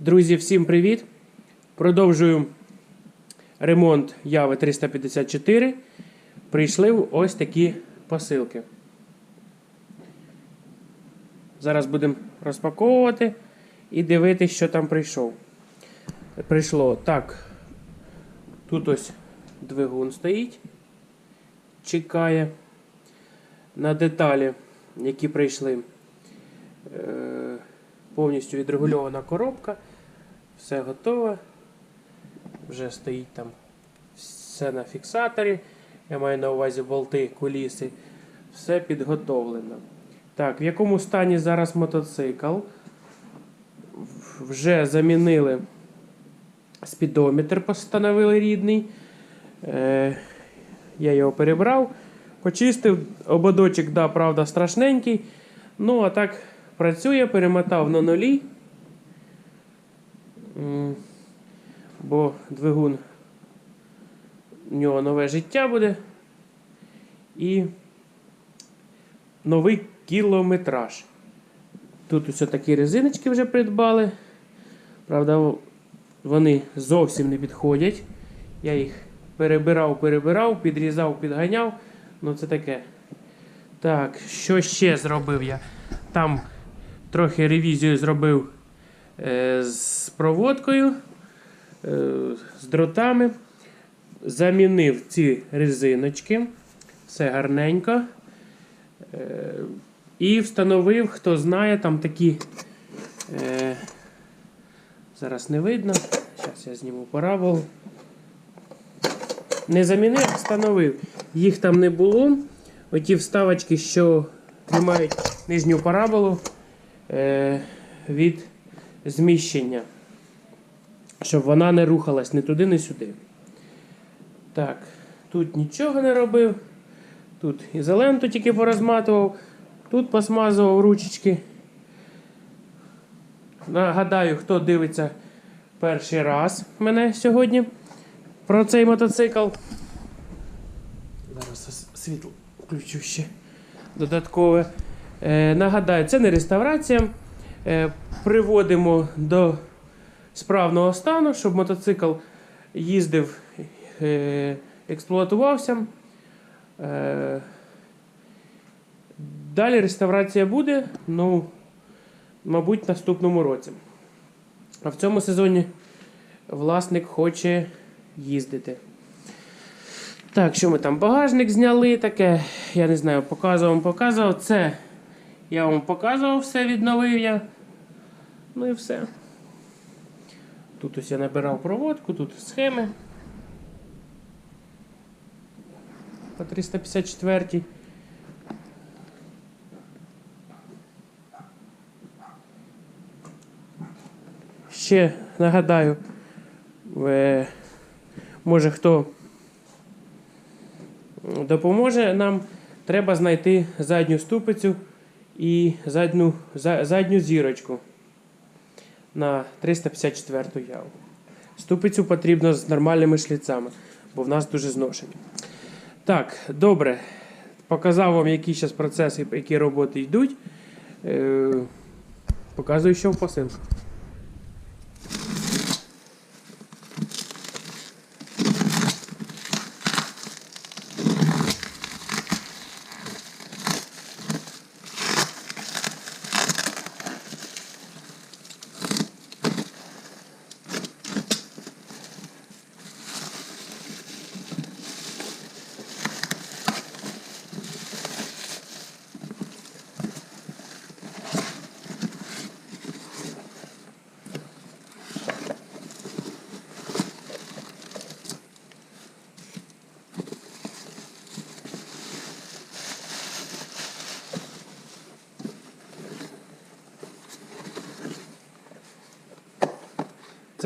Друзі, всім привіт! Продовжую ремонт Яви 354. Прийшли ось такі посилки. Зараз будемо розпаковувати і дивитися, що там прийшов. Прийшло так. Тут ось двигун стоїть, чекає на деталі, які прийшли. Повністю відрегульована коробка, все готове. Вже стоїть там все на фіксаторі. Я маю на увазі болти, куліси. Все підготовлено. Так, в якому стані зараз мотоцикл? Вже замінили спідометр, постановили рідний. Е, я його перебрав, почистив. Ободочок, да, правда, страшненький. Ну, а так працює, перемотав на нулі. Бо двигун у нього нове життя буде. І новий кілометраж. Тут ось такі резиночки вже придбали. Правда, вони зовсім не підходять. Я їх перебирав, перебирав, підрізав, підганяв. Ну це таке. Так, що ще зробив я? Там трохи ревізію зробив е, з проводкою, е, з дротами. Замінив ці резиночки. Все гарненько. Е, і встановив, хто знає, там такі. Зараз не видно. Зараз я зніму параболу. Не замінив, встановив. Їх там не було. Оті вставочки, що тримають нижню параболу від зміщення. Щоб вона не рухалась ні туди, ні сюди. Так, тут нічого не робив. Тут ізоленту тільки порозматував, тут посмазував ручечки. Нагадаю, хто дивиться перший раз мене сьогодні про цей мотоцикл. Зараз світло включу ще додаткове. Е, нагадаю, це не реставрація. Е, приводимо до справного стану, щоб мотоцикл їздив, е, експлуатувався. Далі реставрація буде, ну, мабуть, наступному році. А в цьому сезоні власник хоче їздити. Так, що ми там? Багажник зняли таке. Я не знаю, показував, показував. Це я вам показував, все відновив я. Ну і все. Тут ось я набирав проводку, тут схеми. По 354. Ще нагадаю, е, може хто допоможе нам, треба знайти задню ступицю і задню, задню зірочку на 354 яву. Ступицю потрібно з нормальними шліцами, бо в нас дуже зношені. Так, добре. Показав вам, які зараз процеси, які роботи йдуть. Е, показую, що в посилку.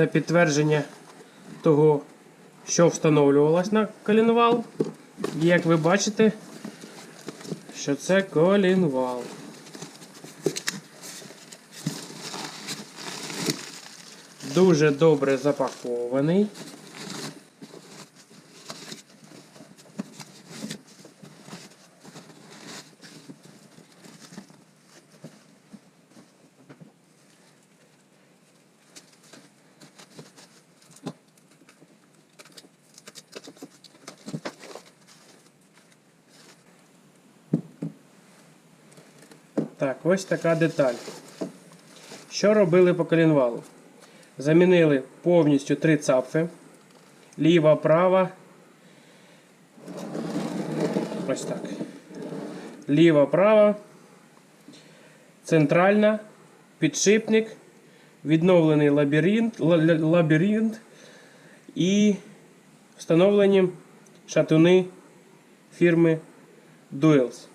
Це підтвердження того, що встановлювалось на колінвал. І як ви бачите, що це колінвал. Дуже добре запакований. Так, ось така деталь. Що робили по колінвалу? Замінили повністю три цапфи. Ліва, права. Ось так. Ліва, права. Центральна. Підшипник. Відновлений лабіринт, ла- ла- лабіринт і встановлені шатуни фірми Duels.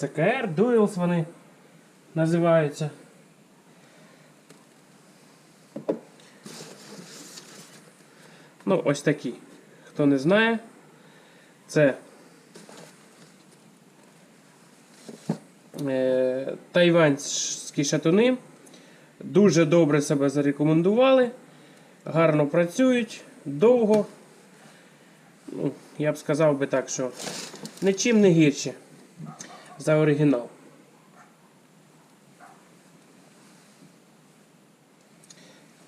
ЦКР, Duels вони називаються. Ну, ось такі. Хто не знає, це е, тайванські шатуни. Дуже добре себе зарекомендували. Гарно працюють, довго. Ну, я б сказав би так, що нічим не гірші за оригінал.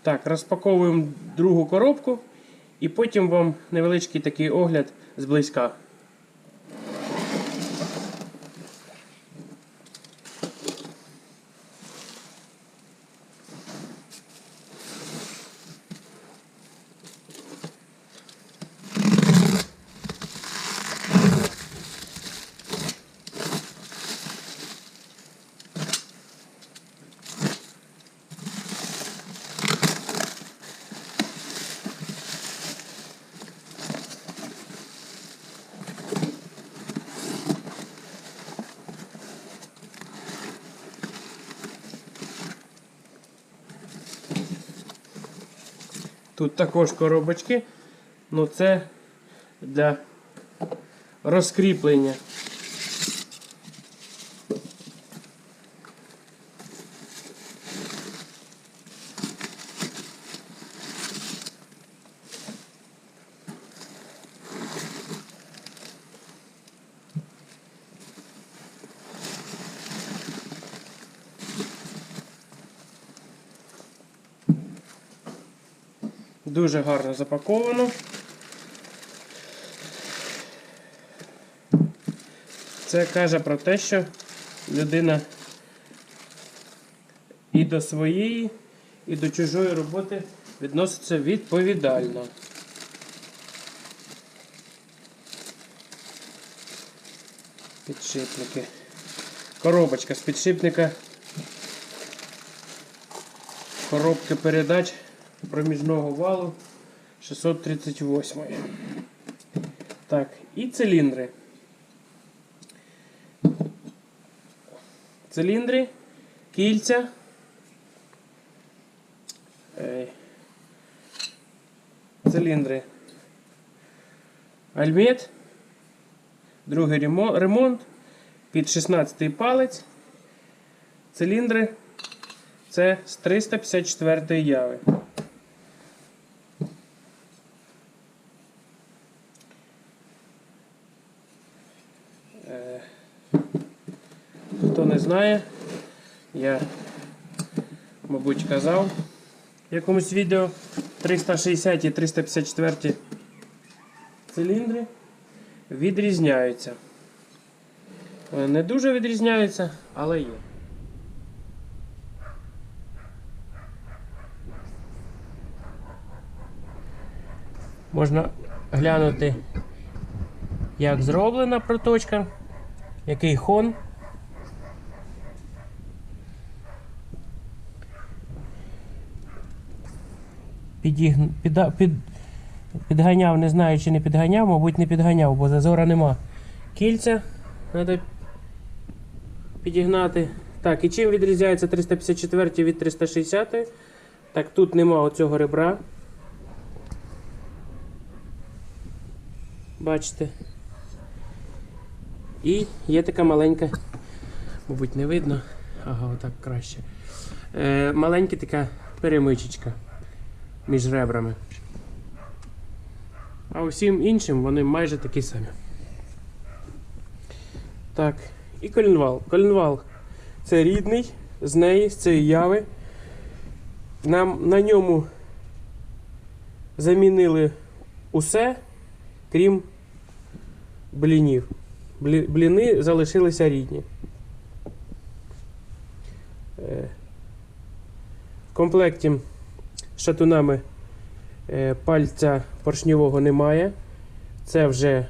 Так, розпаковуємо другу коробку і потім вам невеличкий такий огляд зблизька. Тут також коробочки, але це для розкріплення. Дуже гарно запаковано. Це каже про те, що людина і до своєї, і до чужої роботи відноситься відповідально. Підшипники. Коробочка з підшипника. Коробки передач проміжного валу 638. Так, і циліндри. Циліндри, кільця. Е, Циліндри. Альмет. Другий ремонт. Під 16 палець. Циліндри. Це з 354 яви. Е, Хто не знає, я, мабуть, казав в якомусь відео 360 і 354 циліндри відрізняються. Е, Не дуже відрізняються, але є. Можна глянути, як зроблена проточка, який хон. Підігн... Піда... Під... Підганяв, не знаю, чи не підганяв, мабуть, не підганяв, бо зазора нема. Кільця треба підігнати. Так, і чим відрізняється 354 від 360? Так, тут нема оцього ребра. Бачите? І є така маленька, мабуть, не видно. Ага, отак краще. Е, маленька така перемичечка між ребрами. А усім іншим вони майже такі самі. Так, і колінвал. Колінвал це рідний з неї, з цієї яви. Нам на ньому замінили усе, крім блінів. Бліни залишилися рідні. Е, В комплекті шатунами е, пальця поршньового немає. Це вже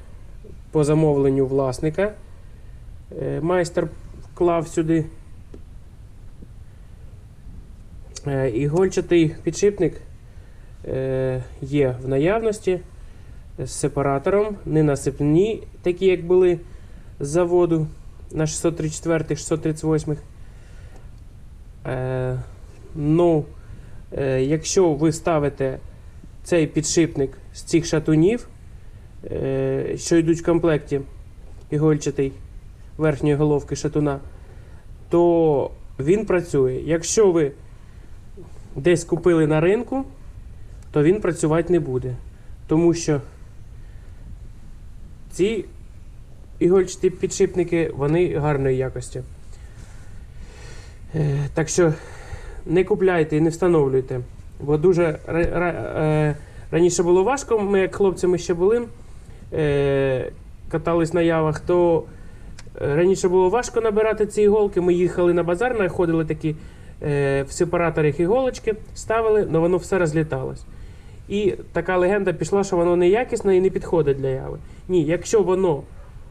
по замовленню власника. Е, Майстер вклав сюди. Е, Ігольчатий підшипник є в наявності з сепаратором, не насипні, такі як були з заводу на 634 638 Е, ну, якщо ви ставите цей підшипник з цих шатунів, е, що йдуть в комплекті ігольчатий верхньої головки шатуна, то він працює. Якщо ви десь купили на ринку, то він працювати не буде. Тому що ці ігольчаті підшипники вони гарної якості. Е, Так що не купляйте і не встановлюйте. Бо дуже е, раніше було важко, ми як хлопцями ще були, е, катались на явах, то раніше було важко набирати ці іголки. Ми їхали на базар, знаходили такі е, в сепараторах іголочки, ставили, але воно все розліталось. І така легенда пішла, що воно неякісне і не підходить для яви. Ні, якщо воно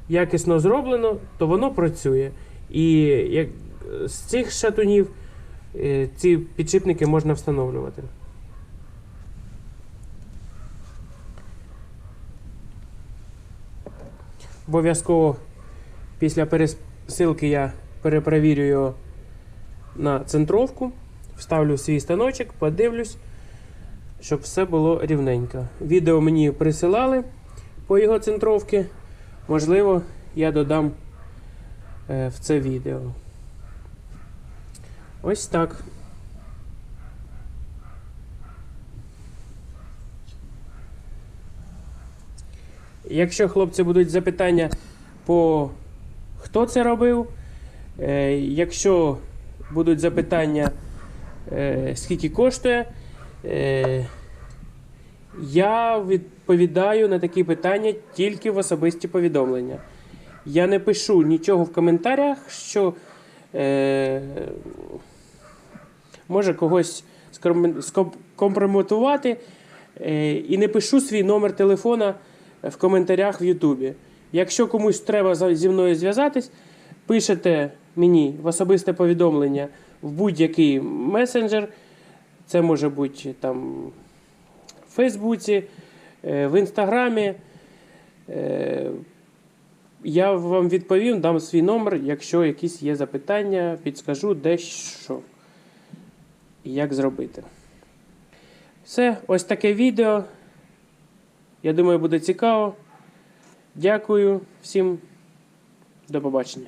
якісно зроблено, то воно працює. І як, з цих шатунів ці підшипники можна встановлювати. Обов'язково після пересилки я перепровірю його на центровку, вставлю свій станочок, подивлюсь, щоб все було рівненько. Відео мені присилали по його центровці. Можливо, я додам е, в це відео. Ось так. Якщо хлопці будуть запитання по хто це робив, е, якщо будуть запитання, е, скільки коштує, е, я відповідаю на такі питання тільки в особисті повідомлення. Я не пишу нічого в коментарях, що е, може когось ском- ском- компрометувати. Е, і не пишу свій номер телефона в коментарях в Ютубі. Якщо комусь треба зі мною зв'язатись, пишете мені в особисте повідомлення в будь-який месенджер. Це може бути там в Фейсбуці, е, в Інстаграмі. Е, Я вам відповім, дам свій номер, якщо якісь є запитання, підскажу де що і як зробити. Все, ось таке відео. Я думаю, буде цікаво. Дякую всім. До побачення.